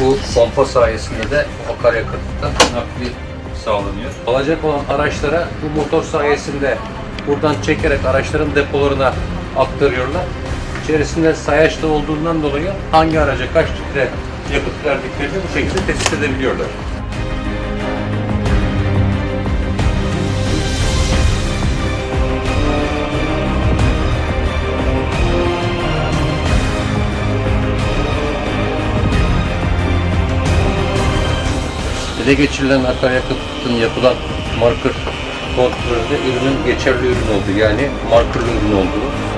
Bu pompa sayesinde de akaryakıtta nakli sağlanıyor. Alacak olan araçlara bu motor sayesinde buradan çekerek araçların depolarına aktarıyorlar. İçerisinde sayaç da olduğundan dolayı hangi araca kaç litre yakıt verdiklerini bu şekilde tespit edebiliyorlar. Ele geçirilen akaryakıtın yapılan marker kontrolünde ürünün geçerli ürün olduğu yani markerlı ürün olduğu